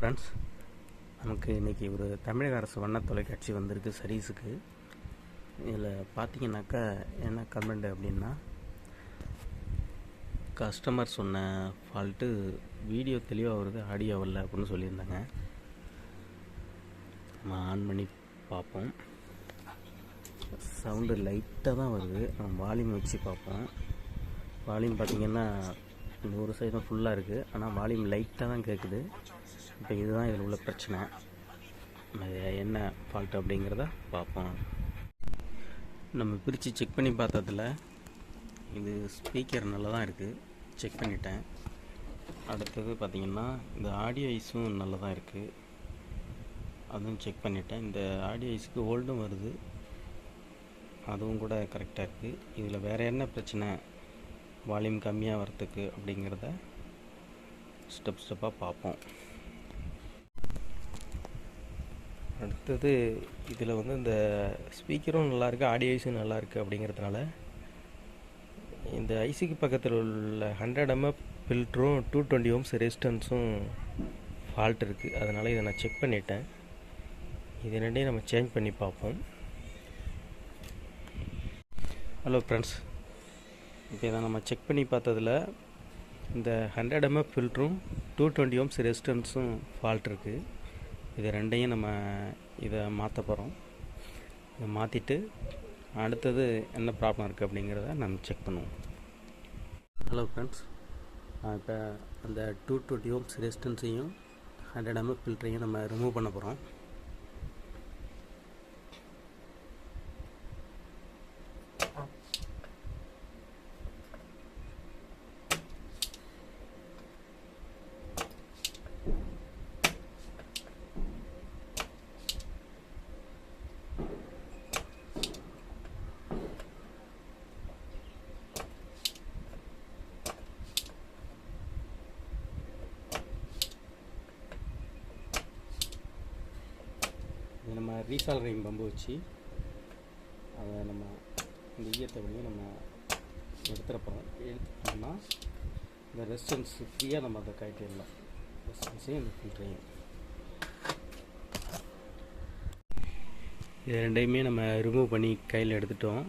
Friends நமக்கு இன்றைக்கி ஒரு தமிழக அரசு வண்ண தொலைக்காட்சி வந்திருக்கு சர்வீஸுக்கு இதில் பார்த்தீங்கன்னாக்கா என்ன கமெண்ட் அப்படின்னா கஸ்டமர் சொன்ன ஃபால்ட்டு வீடியோ தெளிவாக வருது ஆடியோ வரல அப்படின்னு சொல்லியிருந்தாங்க. நம்ம ஆன் பண்ணி பார்ப்போம். சவுண்டு லைட்டாக தான் வருது. நம்ம வால்யூம் வச்சு பார்ப்போம். வால்யூம் பார்த்தீங்கன்னா நூறு சதவீதம் ஃபுல்லாக இருக்குது ஆனால் வால்யூம் லைட்டாக தான் கேட்குது இப்போ இதுதான் இதில் உள்ள பிரச்சனை. அது என்ன ஃபால்ட் அப்படிங்கிறத பார்ப்போம். நம்ம பிரித்து செக் பண்ணி பார்த்ததில் இது ஸ்பீக்கர் நல்லா தான் இருக்குது செக் பண்ணிட்டேன். அடுத்தது பார்த்திங்கன்னா இந்த ஆடியோ ஐஸும் நல்லா தான் இருக்குது அதுவும் செக் பண்ணிட்டேன். இந்த ஆடியோ ஐஸுக்கு ஓல்டும் வருது. அதுவும் கூட கரெக்டாக இருக்குது இதில் வேறு என்ன பிரச்சனை? வால்யூம் கம்மியாக வரத்துக்கு அப்படிங்கிறத ஸ்டெப் ஸ்டெப்பாக பார்ப்போம். அடுத்தது இதில் வந்து இந்த ஸ்பீக்கரும் நல்லாயிருக்கு ஆடியோஸும் நல்லாயிருக்கு அப்படிங்கிறதுனால இந்த ஐசிக்கு பக்கத்தில் உள்ள ஹண்ட்ரட் எம்எஃப் ஃபில்ட்ரும் டூ டுவெண்ட்டி ஓம்ஸ் ரெசிஸ்டன்ஸும் ஃபால்ட் இருக்குது அதனால் இதை நான் செக் பண்ணிட்டேன். இது ரெண்டையும் நம்ம சேஞ்ச் பண்ணி பார்ப்போம். ஹலோ ஃப்ரெண்ட்ஸ் இப்போ இதை நம்ம செக் பண்ணி பார்த்ததில் இந்த ஹண்ட்ரட் எம்எஃப் ஃபில்ட்ரும் டூ டுவெண்ட்டி ஓம்ஸ் ரெசிஸ்டன்ஸும் ஃபால்ட் இருக்குது இது ரெண்டையும் நம்ம இதை மாற்ற போகிறோம் இதை மாற்றிட்டு அடுத்தது என்ன ப்ராப்ளம் இருக்குது அப்படிங்கிறத நம்ம செக் பண்ணுவோம். ஹலோ ஃப்ரெண்ட்ஸ் இப்போ அந்த டூ டுவெண்ட்டி ஓம்ஸ் ரெசிஸ்டன்ஸையும் ஹண்ட்ரட் எம்எஃப் ஃபில்டரையும் நம்ம ரிமூவ் பண்ண போகிறோம் இது நம்ம ரீசால்ரிங் பம்பு வச்சு அதை நம்ம இந்த ஈயத்தை பண்ணி நம்ம எடுத்துகிறப்போம் போகிறோம் எடுத்துட்டோம்னா இந்த ரெசிஸ்டன்ஸ் ஃப்ரீயாக நம்ம அதை கட்டிடலாம் ரெசிஸ்டன்ஸையும் இந்த ஃபில்டரையும் இது ரெண்டையுமே நம்ம ரிமூவ் பண்ணி கையில் எடுத்துட்டோம்.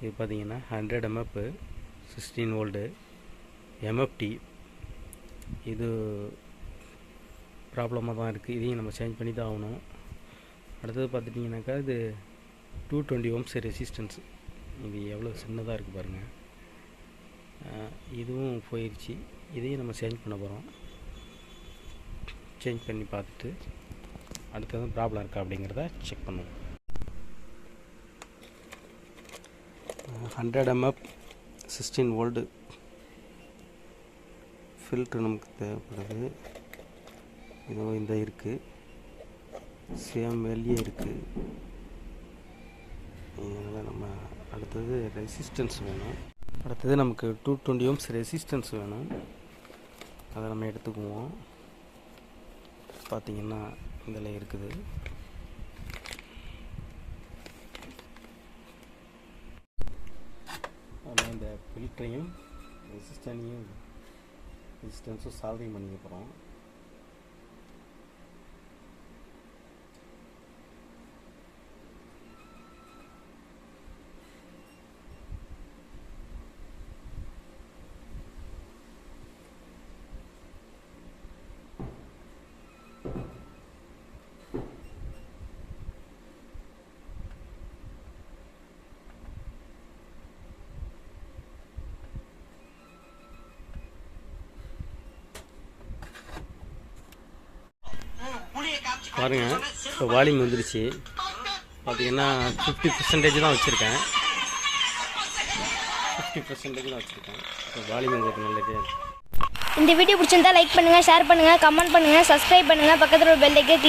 இது பார்த்திங்கன்னா hundred MF sixteen volt MFD இது ப்ராப்ளமாக தான் இருக்குது இதையும் நம்ம சேஞ்ச் பண்ணி தான் ஆகணும். அடுத்தது பார்த்துட்டிங்கனாக்கா இது டூ டுவெண்ட்டி ஓம்ஸ் ரெசிஸ்டன்ஸ் இது எவ்வளோ சின்னதாக இருக்குது பாருங்கள் இதுவும் போயிடுச்சு இதையும் நம்ம சேஞ்ச் பண்ண போகிறோம் சேஞ்ச் பண்ணி பார்த்துட்டு அடுத்தது ப்ராப்ளம் இருக்கா அப்படிங்கிறத செக் பண்ணுவோம். Hundred MF sixteen volt filter நமக்கு தேவைப்படுது. இதோ இந்த இருக்குது சேம் வேல்யூ இருக்குது இதனால் நம்ம அடுத்தது ரெசிஸ்டன்ஸ் வேணும். அடுத்தது நமக்கு டூ டுவெண்ட்டி ஓம்ஸ் ரெசிஸ்டன்ஸ் வேணும். அதை நம்ம எடுத்துக்குவோம். பார்த்திங்கன்னா இதில் இருக்குது. நம்ம இந்த ஃபில்டரையும் ரெசிஸ்டனையும் ரெசிஸ்டன்ஸும் சால்விங் பண்ணிக்க போகிறோம் பாருங்கள் இப்போ வால்யூம் வந்துருச்சு. பார்த்தீங்கன்னா ஃபிஃப்டி பர்சன்டேஜ் தான் வச்சுருக்கேன். ஃபிஃப்டி பர்சன்டேஜ் தான் வச்சுருக்கேன். இப்போ வால்யூம் உங்களுக்கு நல்லது. இந்த வீடியோ பிடிச்சிருந்தா லைக் பண்ணுங்கள் ஷேர் பண்ணுங்கள் கமெண்ட் பண்ணுங்கள் சப்ஸ்கிரைப் பண்ணுங்கள் பக்கத்தில் ஒரு பெல் கிளிக்